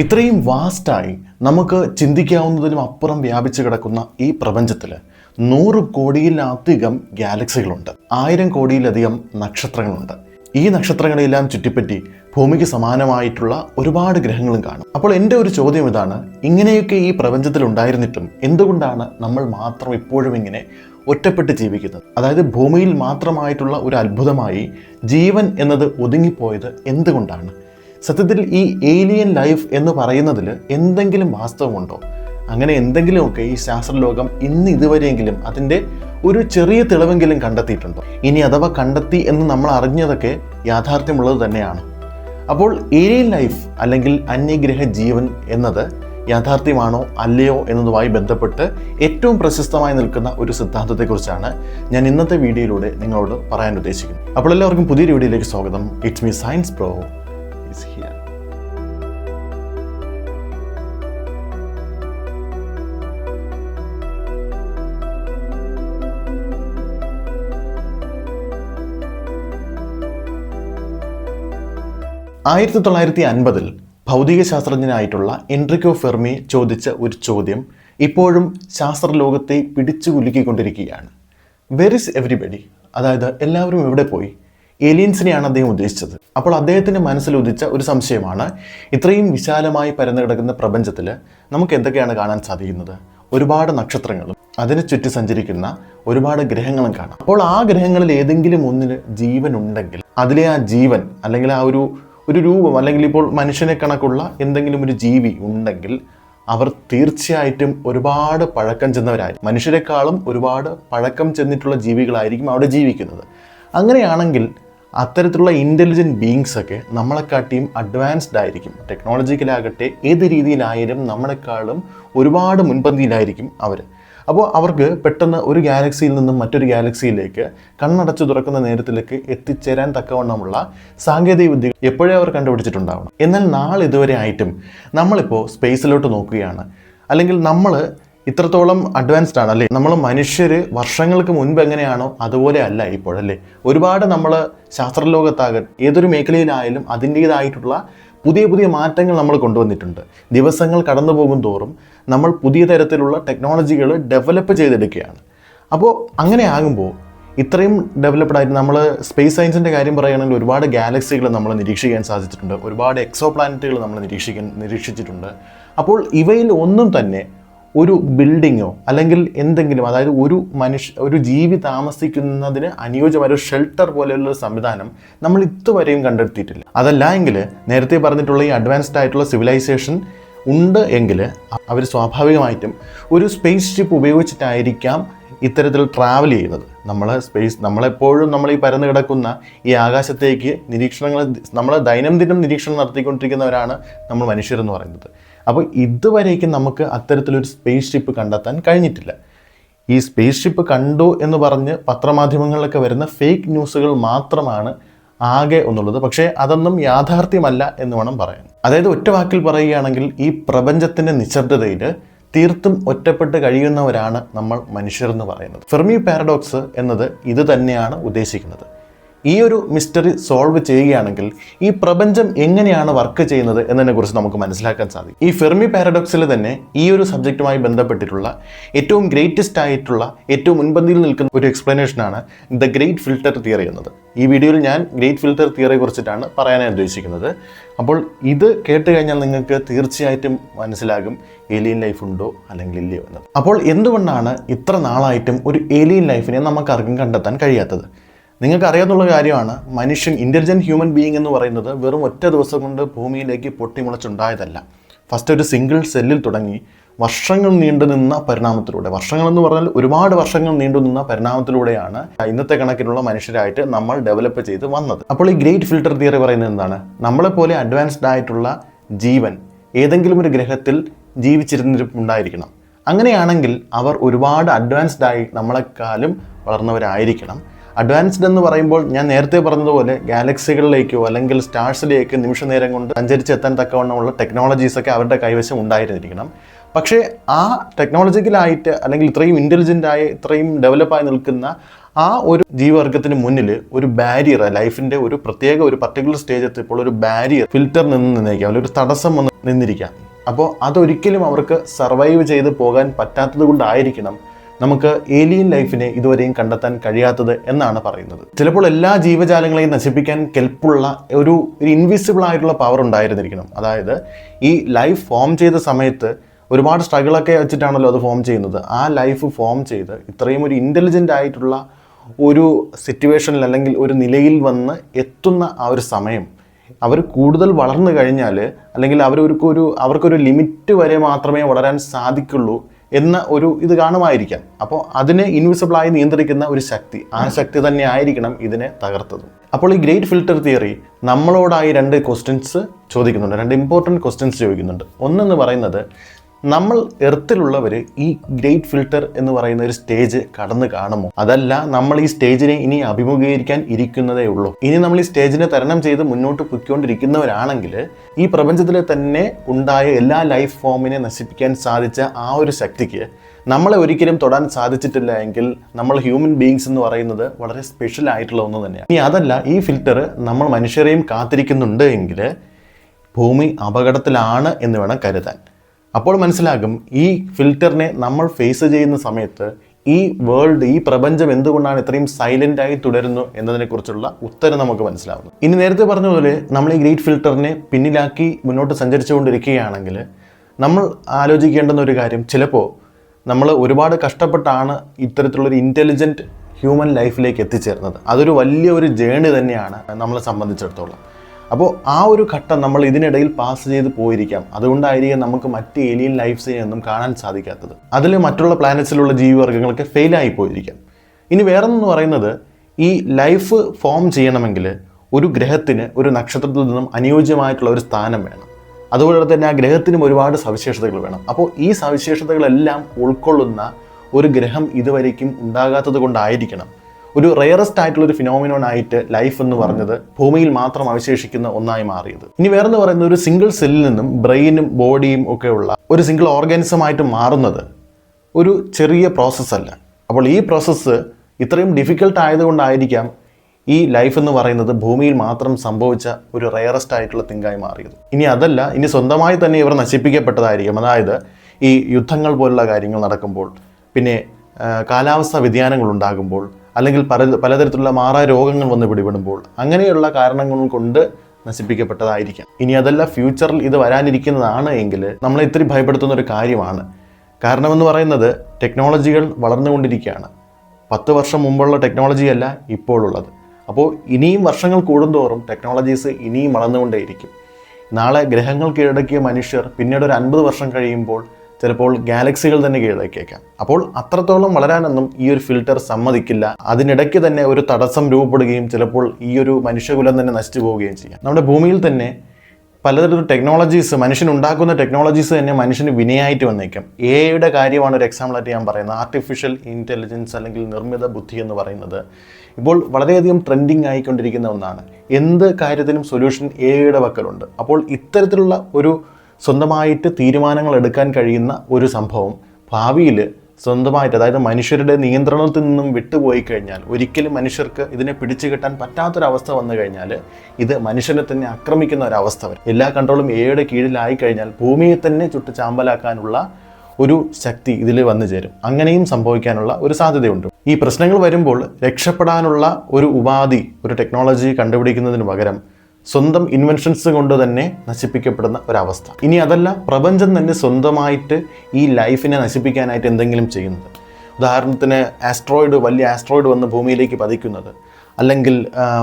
ഇത്രയും വാസ്റ്റായി നമുക്ക് ചിന്തിക്കാവുന്നതിനും അപ്പുറം വ്യാപിച്ചു കിടക്കുന്ന ഈ പ്രപഞ്ചത്തിൽ നൂറ് കോടിയിലധികം ഗാലക്സികളുണ്ട്. ആയിരം കോടിയിലധികം നക്ഷത്രങ്ങളുണ്ട്. ഈ നക്ഷത്രങ്ങളെല്ലാം ചുറ്റിപ്പറ്റി ഭൂമിക്ക് സമാനമായിട്ടുള്ള ഒരുപാട് ഗ്രഹങ്ങളും കാണും. അപ്പോൾ എന്റെ ഒരു ചോദ്യം ഇതാണ് ഇങ്ങനെയൊക്കെ ഈ പ്രപഞ്ചത്തിൽ ഉണ്ടായിരുന്നിട്ടും എന്തുകൊണ്ടാണ് നമ്മൾ മാത്രം ഇപ്പോഴും ഇങ്ങനെ ഒറ്റപ്പെട്ട് ജീവിക്കുന്നത്? അതായത് ഭൂമിയിൽ മാത്രമായിട്ടുള്ള ഒരു അത്ഭുതമായി ജീവൻ എന്നത് ഒതുങ്ങിപ്പോയത് എന്തുകൊണ്ടാണ്? സത്യത്തിൽ ഈ ഏലിയൻ ലൈഫ് എന്ന് പറയുന്നതിൽ എന്തെങ്കിലും വാസ്തവമുണ്ടോ? അങ്ങനെ എന്തെങ്കിലുമൊക്കെ ഈ ശാസ്ത്രലോകം ഇന്ന് ഇതുവരെയെങ്കിലും അതിന്റെ ഒരു ചെറിയ തെളിവെങ്കിലും കണ്ടെത്തിയിട്ടുണ്ടോ? ഇനി അഥവാ കണ്ടെത്തി എന്ന് നമ്മൾ അറിഞ്ഞതൊക്കെ യാഥാർത്ഥ്യമുള്ളത് തന്നെയാണ്. അപ്പോൾ ഏലിയൻ ലൈഫ് അല്ലെങ്കിൽ അന്യഗ്രഹ ജീവൻ എന്നത് യാഥാർത്ഥ്യമാണോ അല്ലയോ എന്നതുമായി ബന്ധപ്പെട്ട് ഏറ്റവും പ്രശസ്തമായി നിൽക്കുന്ന ഒരു സിദ്ധാന്തത്തെക്കുറിച്ചാണ് ഞാൻ ഇന്നത്തെ വീഡിയോയിലൂടെ നിങ്ങളോട് പറയാൻ ഉദ്ദേശിക്കുന്നത്. അപ്പോൾ എല്ലാവർക്കും പുതിയൊരു വീഡിയോയിലേക്ക് സ്വാഗതം. It's me science pro is here. ആയിരത്തി തൊള്ളായിരത്തി അൻപതിൽ ഭൗതികശാസ്ത്രജ്ഞനായിട്ടുള്ള എൻട്രിക്കോ ഫെർമി ചോദിച്ച ഒരു ചോദ്യം ഇപ്പോഴും ശാസ്ത്രലോകത്തെ പിടിച്ചു കുലുക്കിക്കൊണ്ടിരിക്കുകയാണ് വെർ ഇസ് എവരിബഡി അതായത് എല്ലാവരും എവിടെ പോയി? ഏലിയൻസിനെയാണ് അദ്ദേഹം ഉദ്ദേശിച്ചത്. അപ്പോൾ അദ്ദേഹത്തിന്റെ മനസ്സിൽ ഉദിച്ച ഒരു സംശയമാണ് ഇത്രയും വിശാലമായി പരന്നു കിടക്കുന്ന പ്രപഞ്ചത്തിൽ നമുക്ക് എന്തൊക്കെയാണ് കാണാൻ സാധിക്കുന്നത്? ഒരുപാട് നക്ഷത്രങ്ങളും അതിനെ ചുറ്റി സഞ്ചരിക്കുന്ന ഒരുപാട് ഗ്രഹങ്ങളും കാണാം. അപ്പോൾ ആ ഗ്രഹങ്ങളിൽ ഏതെങ്കിലും ഒന്നിന് ജീവൻ ഉണ്ടെങ്കിൽ അതിലെ ആ ജീവൻ അല്ലെങ്കിൽ ആ ഒരു ഒരു രൂപം അല്ലെങ്കിൽ ഇപ്പോൾ മനുഷ്യനെ കണക്കുള്ള എന്തെങ്കിലും ഒരു ജീവി ഉണ്ടെങ്കിൽ അവർ തീർച്ചയായിട്ടും ഒരുപാട് പഴക്കം ചെന്നവരായിരിക്കും. മനുഷ്യരെക്കാളും ഒരുപാട് പഴക്കം ചെന്നിട്ടുള്ള ജീവികളായിരിക്കും അവിടെ ജീവിക്കുന്നത്. അങ്ങനെയാണെങ്കിൽ അത്തരത്തിലുള്ള ഇന്റലിജന്റ് ബീങ്സ് ഒക്കെ നമ്മളെക്കാട്ടിയും അഡ്വാൻസ്ഡ് ആയിരിക്കും. ടെക്നോളജിക്കലാകട്ടെ ഏത് രീതിയിലായാലും നമ്മളെക്കാളും ഒരുപാട് മുൻപന്തിയിലായിരിക്കും അവർ അപ്പോൾ അവർക്ക് പെട്ടെന്ന് ഒരു ഗാലക്സിയിൽ നിന്നും മറ്റൊരു ഗാലക്സിയിലേക്ക് കണ്ണടച്ചു തുറക്കുന്ന നേരത്തിലേക്ക് എത്തിച്ചേരാൻ തക്കവണ്ണമുള്ള സാങ്കേതിക വിദ്യ എപ്പോഴേ അവർ കണ്ടുപിടിച്ചിട്ടുണ്ടാവണം? എന്നാൽ നാളെ ഇതുവരെ ആയിട്ടും നമ്മളിപ്പോൾ സ്പേസിലോട്ട് നോക്കുകയാണ്. അല്ലെങ്കിൽ നമ്മൾ ഇത്രത്തോളം അഡ്വാൻസ്ഡ് ആണ് അല്ലേ? നമ്മൾ മനുഷ്യർ വർഷങ്ങൾക്ക് മുൻപ് എങ്ങനെയാണോ അതുപോലെ അല്ല ഇപ്പോഴല്ലേ ഒരുപാട് നമ്മൾ ശാസ്ത്രലോകത്താകട്ടെ ഏതൊരു മേഖലയിലായാലും അതിന്റേതായിട്ടുള്ള പുതിയ പുതിയ മാറ്റങ്ങൾ നമ്മൾ കൊണ്ടുവന്നിട്ടുണ്ട്. ദിവസങ്ങൾ കടന്നു പോകും തോറും നമ്മൾ പുതിയ തരത്തിലുള്ള ടെക്നോളജികൾ ഡെവലപ്പ് ചെയ്തെടുക്കുകയാണ്. അപ്പോൾ അങ്ങനെ ആകുമ്പോൾ ഇത്രയും ഡെവലപ്ഡ് ആയിട്ട് നമ്മൾ സ്പേസ് സയൻസിന്റെ കാര്യം പറയുകയാണെങ്കിൽ ഒരുപാട് ഗാലക്സികൾ നമ്മൾ നിരീക്ഷിക്കാൻ സാധിച്ചിട്ടുണ്ട്. ഒരുപാട് എക്സോ പ്ലാനറ്റുകൾ നമ്മൾ നിരീക്ഷിക്കാൻ നിരീക്ഷിച്ചിട്ടുണ്ട്. അപ്പോൾ ഇവയിൽ ഒന്നും തന്നെ ഒരു ബിൽഡിങ്ങോ അല്ലെങ്കിൽ എന്തെങ്കിലും അതായത് ഒരു മനുഷ്യ ഒരു ജീവി താമസിക്കുന്നതിന് അനുയോജ്യമായ ഒരു ഷെൽട്ടർ പോലെയുള്ള സംവിധാനം നമ്മൾ ഇതുവരെയും കണ്ടെത്തിയിട്ടില്ല. അതല്ല എങ്കിൽ നേരത്തെ പറഞ്ഞിട്ടുള്ള ഈ അഡ്വാൻസ്ഡ് ആയിട്ടുള്ള സിവിലൈസേഷൻ ഉണ്ട് എങ്കിൽ അവർ സ്വാഭാവികമായിട്ടും ഒരു സ്പേസ് ഷിപ്പ് ഉപയോഗിച്ചിട്ടായിരിക്കാം ഇത്തരത്തിൽ ട്രാവൽ ചെയ്യുന്നത്. നമ്മൾ സ്പേസ് നമ്മളെപ്പോഴും നമ്മൾ ഈ പരന്നു കിടക്കുന്ന ഈ ആകാശത്തേക്ക് നിരീക്ഷണങ്ങൾ നമ്മൾ ദൈനംദിനം നിരീക്ഷണം നടത്തിക്കൊണ്ടിരിക്കുന്നവരാണ് നമ്മൾ മനുഷ്യരെന്ന് പറയുന്നത്. അപ്പോൾ ഇതുവരേക്കും നമുക്ക് അത്തരത്തിലൊരു സ്പേസ് ഷിപ്പ് കണ്ടെത്താൻ കഴിഞ്ഞിട്ടില്ല. ഈ സ്പേസ് ഷിപ്പ് കണ്ടു എന്ന് പറഞ്ഞ് പത്രമാധ്യമങ്ങളിലൊക്കെ വരുന്ന ഫേക്ക് ന്യൂസുകൾ മാത്രമാണ് ആകെ എന്നുള്ളത് പക്ഷേ അതൊന്നും യാഥാർത്ഥ്യമല്ല എന്ന് വേണം പറയാൻ. അതായത് ഒറ്റ വാക്കിൽ പറയുകയാണെങ്കിൽ ഈ പ്രപഞ്ചത്തിന്റെ നിശബ്ദതയിൽ തീർത്തും ഒറ്റപ്പെട്ട് കഴിയുന്നവരാണ് നമ്മൾ മനുഷ്യർ എന്ന് പറയുന്നത്. ഫെർമി പാരഡോക്സ് എന്നത് ഇത് തന്നെയാണ് ഉദ്ദേശിക്കുന്നത്. ഈ ഒരു മിസ്റ്ററി സോൾവ് ചെയ്യുകയാണെങ്കിൽ ഈ പ്രപഞ്ചം എങ്ങനെയാണ് വർക്ക് ചെയ്യുന്നത് എന്നതിനെക്കുറിച്ച് നമുക്ക് മനസ്സിലാക്കാൻ സാധിക്കും. ഈ ഫെർമി പാരഡോക്സിൽ തന്നെ ഈ ഒരു സബ്ജക്റ്റുമായി ബന്ധപ്പെട്ടിട്ടുള്ള ഏറ്റവും ഗ്രേറ്റസ്റ്റ് ആയിട്ടുള്ള ഏറ്റവും മുൻപന്തിയിൽ നിൽക്കുന്ന ഒരു എക്സ്പ്ലനേഷനാണ് ദ ഗ്രേറ്റ് ഫിൽട്ടർ തിയറി എന്നത്. ഈ വീഡിയോയിൽ ഞാൻ ഗ്രേറ്റ് ഫിൽട്ടർ തിയറിയെ കുറിച്ചിട്ടാണ് പറയാനായി ഉദ്ദേശിക്കുന്നത്. അപ്പോൾ ഇത് കേട്ട് കഴിഞ്ഞാൽ നിങ്ങൾക്ക് തീർച്ചയായിട്ടും മനസ്സിലാകും ഏലിയൻ ലൈഫ് ഉണ്ടോ അല്ലെങ്കിൽ ഇല്ലയോ എന്നത്. അപ്പോൾ എന്തുകൊണ്ടാണ് ഇത്ര നാളായിട്ടും ഒരു ഏലിയൻ ലൈഫിനെ നമുക്ക് ആർക്കും കണ്ടെത്താൻ കഴിയാത്തത്? നിങ്ങൾക്ക് അറിയാവുന്ന കാര്യമാണ് മനുഷ്യൻ ഇന്റലിജന്റ് ഹ്യൂമൻ ബീയിങ് എന്ന് പറയുന്നത് വെറും ഒറ്റ ദിവസം കൊണ്ട് ഭൂമിയിലേക്ക് പൊട്ടിമുളച്ചുണ്ടായതല്ല. ഫസ്റ്റ് ഒരു സിംഗിൾ സെല്ലിൽ തുടങ്ങി വർഷങ്ങൾ നീണ്ടു നിന്ന പരിണാമത്തിലൂടെ. വർഷങ്ങൾ എന്ന് പറഞ്ഞാൽ ഒരുപാട് വർഷങ്ങൾ നീണ്ടു നിന്ന പരിണാമത്തിലൂടെയാണ് ഇന്നത്തെ കണക്കിലുള്ള മനുഷ്യരായിട്ട് നമ്മൾ ഡെവലപ്പ് ചെയ്ത് വന്നത്. അപ്പോൾ ഈ ഗ്രേറ്റ് ഫിൽട്ടർ തിയറി പറയുന്നത് എന്താണ്? നമ്മളെപ്പോലെ അഡ്വാൻസ്ഡ് ആയിട്ടുള്ള ജീവൻ ഏതെങ്കിലും ഒരു ഗ്രഹത്തിൽ ജീവിച്ചിരുന്നിട്ടുണ്ടായിരിക്കണം അങ്ങനെയാണെങ്കിൽ അവർ ഒരുപാട് അഡ്വാൻസ്ഡ് ആയി നമ്മളെക്കാളും വളർന്നവരായിരിക്കണം. അഡ്വാൻസ്ഡ് എന്ന് പറയുമ്പോൾ ഞാൻ നേരത്തെ പറഞ്ഞതുപോലെ ഗാലക്സികളിലേക്കോ അല്ലെങ്കിൽ സ്റ്റാർസിലേക്കോ നിമിഷ നേരം കൊണ്ട് സഞ്ചരിച്ചെത്താൻ തക്കവണ്ണമുള്ള ടെക്നോളജീസ് ഒക്കെ അവരുടെ കൈവശം ഉണ്ടായിരുന്നിരിക്കണം. പക്ഷേ ആ ടെക്നോളജിക്കലായിട്ട് അല്ലെങ്കിൽ ഇത്രയും ഇന്റലിജന്റ് ആയി ഇത്രയും ഡെവലപ്പായി നിൽക്കുന്ന ആ ഒരു ജീവവർഗത്തിന് മുന്നിൽ ഒരു ബാരിയർ ലൈഫിന്റെ ഒരു പ്രത്യേക ഒരു പർട്ടിക്കുലർ സ്റ്റേജ് എത്തിയപ്പോൾ ഒരു ബാരിയർ ഫിൽറ്റർ നിന്ന് നിന്നേക്കാം അല്ലെങ്കിൽ ഒരു തടസ്സം വന്ന് നിന്നിരിക്കാം. അപ്പോൾ അതൊരിക്കലും അവർക്ക് സർവൈവ് ചെയ്ത് പോകാൻ പറ്റാത്തത് കൊണ്ടായിരിക്കണം നമുക്ക് ഏലിയൻ ലൈഫിനെ ഇതുവരെയും കണ്ടെത്താൻ കഴിയാത്തത് എന്നാണ് പറയുന്നത്. ചിലപ്പോൾ എല്ലാ ജീവജാലങ്ങളെയും നശിപ്പിക്കാൻ കെൽപ്പുള്ള ഒരു ഒരു ഇൻവിസിബിൾ ആയിട്ടുള്ള പവർ ഉണ്ടായിരുന്നിരിക്കണം. അതായത് ഈ ലൈഫ് ഫോം ചെയ്ത സമയത്ത് ഒരുപാട് സ്ട്രഗിളൊക്കെ വെച്ചിട്ടാണല്ലോ അത് ഫോം ചെയ്യുന്നത്. ആ ലൈഫ് ഫോം ചെയ്ത് ഇത്രയും ഒരു ഇന്റലിജന്റ് ആയിട്ടുള്ള ഒരു സിറ്റുവേഷനിൽ അല്ലെങ്കിൽ ഒരു നിലയിൽ വന്ന് എത്തുന്ന ആ ഒരു സമയം അവർ കൂടുതൽ വളർന്നു കഴിഞ്ഞാൽ അല്ലെങ്കിൽ അവർക്ക് ഒരു അവർക്കൊരു ലിമിറ്റ് വരെ മാത്രമേ വളരാൻ സാധിക്കുള്ളൂ എന്ന ഒരു ഇത് കാണുമായിരിക്കാം. അപ്പോൾ അതിനെ ഇൻവിസിബിളായി നിയന്ത്രിക്കുന്ന ഒരു ശക്തി ആ ശക്തി തന്നെ ആയിരിക്കണം ഇതിനെ തകർത്തത്. അപ്പോൾ ഈ ഗ്രേറ്റ് ഫിൽട്ടർ തിയറി നമ്മളോടായി രണ്ട് ക്വസ്റ്റ്യൻസ് ചോദിക്കുന്നുണ്ട് രണ്ട് ഇമ്പോർട്ടന്റ് ക്വസ്റ്റ്യൻസ് ചോദിക്കുന്നുണ്ട്. ഒന്നെന്ന് പറയുന്നത് നമ്മൾ എർത്തിലുള്ളവർ ഈ ഗ്രേറ്റ് ഫിൽട്ടർ എന്ന് പറയുന്ന ഒരു സ്റ്റേജ് കടന്നു കാണുമോ? അതല്ല നമ്മൾ ഈ സ്റ്റേജിനെ ഇനി അഭിമുഖീകരിക്കാൻ ഇരിക്കുന്നതേ ഉള്ളൂ. ഇനി നമ്മൾ ഈ സ്റ്റേജിനെ തരണം ചെയ്ത് മുന്നോട്ട് പൊയ്ക്കൊണ്ടിരിക്കുന്നവരാണെങ്കിൽ ഈ പ്രപഞ്ചത്തിലെ തന്നെ ഉണ്ടായ എല്ലാ ലൈഫ് ഫോമിനെ നശിപ്പിക്കാൻ സാധിച്ച ആ ഒരു ശക്തിക്ക് നമ്മളെ ഒരിക്കലും തൊടാൻ സാധിച്ചിട്ടില്ല എങ്കിൽ നമ്മൾ ഹ്യൂമൻ ബീങ്സ് എന്ന് പറയുന്നത് വളരെ സ്പെഷ്യൽ ആയിട്ടുള്ള ഒന്ന് തന്നെയാണ്. ഇനി അതല്ല ഈ ഫിൽറ്റർ നമ്മൾ മനുഷ്യരെയും കാത്തിരിക്കുന്നുണ്ട് എങ്കിൽ ഭൂമി അപകടത്തിലാണ് എന്ന് വേണം കരുതാൻ. അപ്പോൾ മനസ്സിലാകും ഈ ഫിൽറ്ററിനെ നമ്മൾ ഫേസ് ചെയ്യുന്ന സമയത്ത് ഈ വേൾഡ് ഈ പ്രപഞ്ചം എന്തുകൊണ്ടാണ് ഇത്രയും സൈലന്റ് ആയി തുടരുന്നു എന്നതിനെക്കുറിച്ചുള്ള ഉത്തരം നമുക്ക് മനസ്സിലാവുന്നു. ഇനി നേരത്തെ പറഞ്ഞതുപോലെ പോലെ നമ്മൾ ഈ ഗ്രേറ്റ് ഫിൽറ്ററിനെ പിന്നിലാക്കി മുന്നോട്ട് സഞ്ചരിച്ചുകൊണ്ടിരിക്കുകയാണെങ്കിൽ നമ്മൾ ആലോചിക്കേണ്ടുന്ന ഒരു കാര്യം ചിലപ്പോൾ നമ്മൾ ഒരുപാട് കഷ്ടപ്പെട്ടാണ് ഇത്തരത്തിലുള്ളൊരു ഇന്റലിജന്റ് ഹ്യൂമൻ ലൈഫിലേക്ക് എത്തിച്ചേർന്നത്. അതൊരു വലിയ ഒരു ജേണി തന്നെയാണ് നമ്മളെ സംബന്ധിച്ചിടത്തോളം. അപ്പോൾ ആ ഒരു ഘട്ടം നമ്മൾ ഇതിനിടയിൽ പാസ് ചെയ്ത് പോയിരിക്കാം. അതുകൊണ്ടായിരിക്കും നമുക്ക് മറ്റ് ഏലിയൻ ലൈഫ്സിനെ ഒന്നും കാണാൻ സാധിക്കാത്തത്. അതിൽ മറ്റുള്ള പ്ലാനറ്റ്സിലുള്ള ജീവിവർഗങ്ങളൊക്കെ ഫെയിലായി പോയിരിക്കാം. ഇനി വേറൊന്നെന്ന് പറയുന്നത് ഈ ലൈഫ് ഫോം ചെയ്യണമെങ്കിൽ ഒരു ഗ്രഹത്തിന് ഒരു നക്ഷത്രത്തിൽ നിന്നും അനുയോജ്യമായിട്ടുള്ള ഒരു സ്ഥാനം വേണം. അതുപോലെ തന്നെ ആ ഗ്രഹത്തിനും ഒരുപാട് സവിശേഷതകൾ വേണം. അപ്പോൾ ഈ സവിശേഷതകളെല്ലാം ഉൾക്കൊള്ളുന്ന ഒരു ഗ്രഹം ഇതുവരേക്കും ഉണ്ടാകാത്തത് കൊണ്ടായിരിക്കണം. ഒരു റെയറസ്റ്റ് ആയിട്ടുള്ള ഒരു ഫിനോമിനോൺ ആയിട്ട് ലൈഫ് എന്ന് പറഞ്ഞത് ഭൂമിയിൽ മാത്രം അവശേഷിക്കുന്ന ഒന്നായി മാറിയത്. ഇനി വേറെന്ന് പറയുന്നത് ഒരു സിംഗിൾ സെല്ലിൽ നിന്നും ബ്രെയിനും ബോഡിയും ഒക്കെ ഉള്ള ഒരു സിംഗിൾ ഓർഗാനിസമായിട്ട് മാറുന്നത് ഒരു ചെറിയ പ്രോസസ്സല്ല അപ്പോൾ ഈ പ്രോസസ്സ് ഇത്രയും ഡിഫിക്കൽട്ട് ആയതുകൊണ്ടായിരിക്കാം ഈ ലൈഫ് എന്ന് പറയുന്നത് ഭൂമിയിൽ മാത്രം സംഭവിച്ച ഒരു റെയറസ്റ്റ് ആയിട്ടുള്ള തിങ്കായി മാറിയത്. ഇനി അതല്ല ഇനി സ്വന്തമായി തന്നെ ഇവർ നശിപ്പിക്കപ്പെട്ടതായിരിക്കും. അതായത് ഈ യുദ്ധങ്ങൾ പോലുള്ള കാര്യങ്ങൾ നടക്കുമ്പോൾ പിന്നെ കാലാവസ്ഥ വ്യതിയാനങ്ങൾ ഉണ്ടാകുമ്പോൾ അല്ലെങ്കിൽ പല പലതരത്തിലുള്ള മാറാ രോഗങ്ങൾ വന്ന് പിടിപെടുമ്പോൾ അങ്ങനെയുള്ള കാരണങ്ങൾ കൊണ്ട് നശിപ്പിക്കപ്പെട്ടതായിരിക്കാം. ഇനി അതല്ല ഫ്യൂച്ചറിൽ ഇത് വരാനിരിക്കുന്നതാണ് എങ്കിൽ നമ്മളെ ഇത്തിരി ഭയപ്പെടുത്തുന്ന ഒരു കാര്യമാണ്. കാരണമെന്ന് പറയുന്നത് ടെക്നോളജികൾ വളർന്നുകൊണ്ടിരിക്കുകയാണ്. പത്ത് വർഷം മുമ്പുള്ള ടെക്നോളജിയല്ല ഇപ്പോഴുള്ളത്. അപ്പോൾ ഇനിയും വർഷങ്ങൾ കൂടുന്തോറും ടെക്നോളജീസ് ഇനിയും വളർന്നുകൊണ്ടേയിരിക്കും. നാളെ ഗ്രഹങ്ങൾ കീഴടക്കിയ മനുഷ്യർ പിന്നീട് ഒരു അൻപത് വർഷം കഴിയുമ്പോൾ ചിലപ്പോൾ ഗാലക്സികൾ തന്നെ കീഴടക്കിയേക്കാം. അപ്പോൾ അത്രത്തോളം വളരാനൊന്നും ഈ ഒരു ഫിൽറ്റർ സമ്മതിക്കില്ല. അതിനിടയ്ക്ക് തന്നെ ഒരു തടസ്സം രൂപപ്പെടുകയും ചിലപ്പോൾ ഈ ഒരു മനുഷ്യകുലം തന്നെ നശിച്ചു പോവുകയും ചെയ്യാം. നമ്മുടെ ഭൂമിയിൽ തന്നെ പലതരം ടെക്നോളജീസ് മനുഷ്യൻ ഉണ്ടാക്കുന്ന ടെക്നോളജീസ് തന്നെ മനുഷ്യന് വിനയായിട്ട് വന്നേക്കാം. എയുടെ കാര്യമാണ് ഒരു എക്സാമ്പിളായിട്ട് ഞാൻ പറയുന്നത്. ആർട്ടിഫിഷ്യൽ ഇന്റലിജൻസ് അല്ലെങ്കിൽ നിർമ്മിത ബുദ്ധി എന്ന് പറയുന്നത്. ഇപ്പോൾ വളരെയധികം ട്രെൻഡിങ് ആയിക്കൊണ്ടിരിക്കുന്ന ഒന്നാണ്. എന്ത് കാര്യത്തിനും സൊല്യൂഷൻ എയുടെ പക്കലുണ്ട്. അപ്പോൾ ഇത്തരത്തിലുള്ള ഒരു സ്വന്തമായിട്ട് തീരുമാനങ്ങൾ എടുക്കാൻ കഴിയുന്ന ഒരു സംഭവം ഭാവിയിൽ സ്വന്തമായിട്ട് അതായത് മനുഷ്യരുടെ നിയന്ത്രണത്തിൽ നിന്നും വിട്ടുപോയി കഴിഞ്ഞാൽ ഒരിക്കലും മനുഷ്യർക്ക് ഇതിനെ പിടിച്ചു കിട്ടാൻ പറ്റാത്തൊരവസ്ഥ വന്നു കഴിഞ്ഞാൽ ഇത് മനുഷ്യനെ തന്നെ ആക്രമിക്കുന്ന ഒരവസ്ഥ വരും. എല്ലാ കൺട്രോളും എയുടെ കീഴിലായി കഴിഞ്ഞാൽ ഭൂമിയെ തന്നെ ചുട്ട് ചാമ്പലാക്കാനുള്ള ഒരു ശക്തി ഇതിൽ വന്നു ചേരും. അങ്ങനെയും സംഭവിക്കാനുള്ള ഒരു സാധ്യതയുണ്ട്. ഈ പ്രശ്നങ്ങൾ വരുമ്പോൾ രക്ഷപ്പെടാനുള്ള ഒരു ഉപാധി ഒരു ടെക്നോളജി കണ്ടുപിടിക്കുന്നതിന് പകരം സ്വന്തം ഇൻവെൻഷൻസ് കൊണ്ട് തന്നെ നശിപ്പിക്കപ്പെടുന്ന ഒരവസ്ഥ. ഇനി അതല്ല പ്രപഞ്ചം തന്നെ സ്വന്തമായിട്ട് ഈ ലൈഫിനെ നശിപ്പിക്കാനായിട്ട് എന്തെങ്കിലും ചെയ്യുന്നത്. ഉദാഹരണത്തിന് ആസ്ട്രോയിഡ് വലിയ ആസ്ട്രോയിഡ് വന്ന് ഭൂമിയിലേക്ക് പതിക്കുന്നത് അല്ലെങ്കിൽ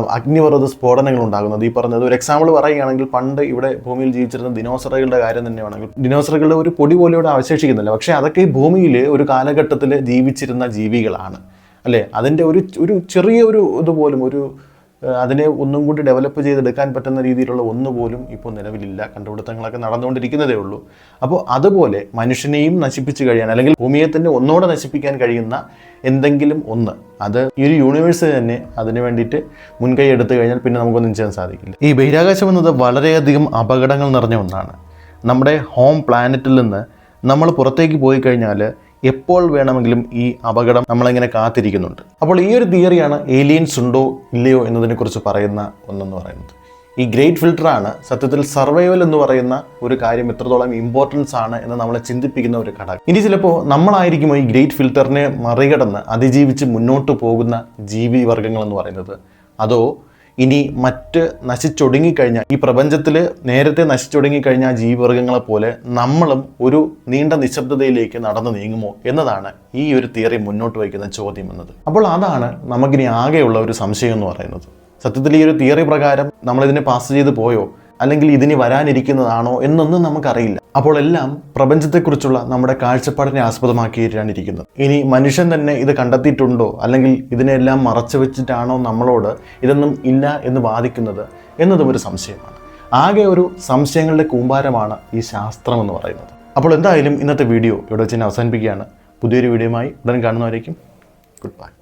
അഗ്നിപർവത സ്ഫോടനങ്ങൾ ഉണ്ടാകുന്നത്. ഈ പറഞ്ഞത് ഒരു എക്സാമ്പിൾ പറയുകയാണെങ്കിൽ പണ്ട് ഇവിടെ ഭൂമിയിൽ ജീവിച്ചിരുന്ന ദിനോസറുകളുടെ കാര്യം തന്നെയാണെങ്കിൽ ദിനോസറുകളുടെ ഒരു പൊടി പോലെ ഇവിടെ അവശേഷിക്കുന്നില്ല. പക്ഷേ അതൊക്കെ ഈ ഭൂമിയിൽ ഒരു കാലഘട്ടത്തിൽ ജീവിച്ചിരുന്ന ജീവികളാണ്. അല്ലേ? അതിന്റെ ഒരു ഒരു ചെറിയ ഒരു ഇതുപോലും ഒരു അതിനെ ഒന്നും കൂടി ഡെവലപ്പ് ചെയ്തെടുക്കാൻ പറ്റുന്ന രീതിയിലുള്ള ഒന്നുപോലും ഇപ്പോൾ നിലവിലില്ല. കണ്ടുപിടുത്തങ്ങളൊക്കെ നടന്നുകൊണ്ടിരിക്കുന്നതേ ഉള്ളൂ. അപ്പോൾ അതുപോലെ മനുഷ്യനെയും നശിപ്പിച്ച് കഴിയാൻ അല്ലെങ്കിൽ ഭൂമിയെ തന്നെ ഒന്നോടെ നശിപ്പിക്കാൻ കഴിയുന്ന എന്തെങ്കിലും ഒന്ന് അത് ഈ ഒരു യൂണിവേഴ്സ് തന്നെ അതിന് വേണ്ടിയിട്ട് മുൻകൈ എടുത്തു കഴിഞ്ഞാൽ പിന്നെ നമുക്കൊന്നും ചെയ്യാൻ സാധിക്കില്ല. ഈ ബഹിരാകാശം എന്നത് വളരെയധികം അപകടങ്ങൾ നിറഞ്ഞ ഒന്നാണ്. നമ്മുടെ ഹോം പ്ലാനറ്റിൽ നിന്ന് നമ്മൾ പുറത്തേക്ക് പോയി കഴിഞ്ഞാൽ എപ്പോൾ വേണമെങ്കിലും ഈ അപകടം നമ്മളിങ്ങനെ കാത്തിരിക്കുന്നുണ്ട്. അപ്പോൾ ഈ ഒരു തിയറിയാണ് ഏലിയൻസ് ഉണ്ടോ ഇല്ലയോ എന്നതിനെക്കുറിച്ച് പറയുന്ന ഒന്നെന്ന് പറയുന്നത്. ഈ ഗ്രേറ്റ് ഫിൽട്ടറാണ് സത്യത്തിൽ സർവൈവൽ എന്ന് പറയുന്ന ഒരു കാര്യം എത്രത്തോളം ഇമ്പോർട്ടൻസ് ആണ് എന്ന് നമ്മളെ ചിന്തിപ്പിക്കുന്ന ഒരു ഘടകം. ഇനി ചിലപ്പോൾ നമ്മളായിരിക്കുമോ ഈ ഗ്രേറ്റ് ഫിൽട്ടറിനെ മറികടന്ന് അതിജീവിച്ച് മുന്നോട്ട് പോകുന്ന ജീവി വർഗങ്ങൾ എന്ന് പറയുന്നത്? അതോ ഇനി മറ്റ് നശിച്ചൊടുങ്ങിക്കഴിഞ്ഞ ഈ പ്രപഞ്ചത്തിൽ നേരത്തെ നശിച്ചൊടുങ്ങിക്കഴിഞ്ഞ ആ പോലെ നമ്മളും ഒരു നീണ്ട നിശബ്ദതയിലേക്ക് നടന്നു നീങ്ങുമോ എന്നതാണ് ഈ ഒരു തിയറി മുന്നോട്ട് വയ്ക്കുന്ന ചോദ്യം എന്നത്. അപ്പോൾ അതാണ് നമുക്കിനി ആകെയുള്ള ഒരു സംശയം എന്ന് പറയുന്നത്. സത്യത്തിൽ ഈ ഒരു തിയറി പ്രകാരം നമ്മളിതിനെ പാസ് ചെയ്ത് പോയോ? അല്ലെങ്കിൽ ഇതിന് വരാനിരിക്കുന്നതാണോ എന്നൊന്നും നമുക്കറിയില്ല. അപ്പോൾ എല്ലാം പ്രപഞ്ചത്തെക്കുറിച്ചുള്ള നമ്മുടെ കാഴ്ചപ്പാടിനെ ആസ്പദമാക്കിയിട്ടാണ് ഇരിക്കുന്നത് ഇനി മനുഷ്യൻ തന്നെ ഇത് കണ്ടെത്തിയിട്ടുണ്ടോ? അല്ലെങ്കിൽ ഇതിനെല്ലാം മറച്ചു വെച്ചിട്ടാണോ നമ്മളോട് ഇതൊന്നും ഇല്ല എന്ന് വാദിക്കുന്നത് എന്നതും ഒരു സംശയമാണ്. ആകെ ഒരു സംശയങ്ങളുടെ കൂമ്പാരമാണ് ഈ ശാസ്ത്രം എന്ന് പറയുന്നത്. അപ്പോൾ എന്തായാലും ഇന്നത്തെ വീഡിയോ ഇവിടെ വെച്ച് അവസാനിപ്പിക്കുകയാണ്. പുതിയൊരു വീഡിയോയുമായി ഉടൻ കാണുന്നവരേക്കും ഗുഡ് ബൈ.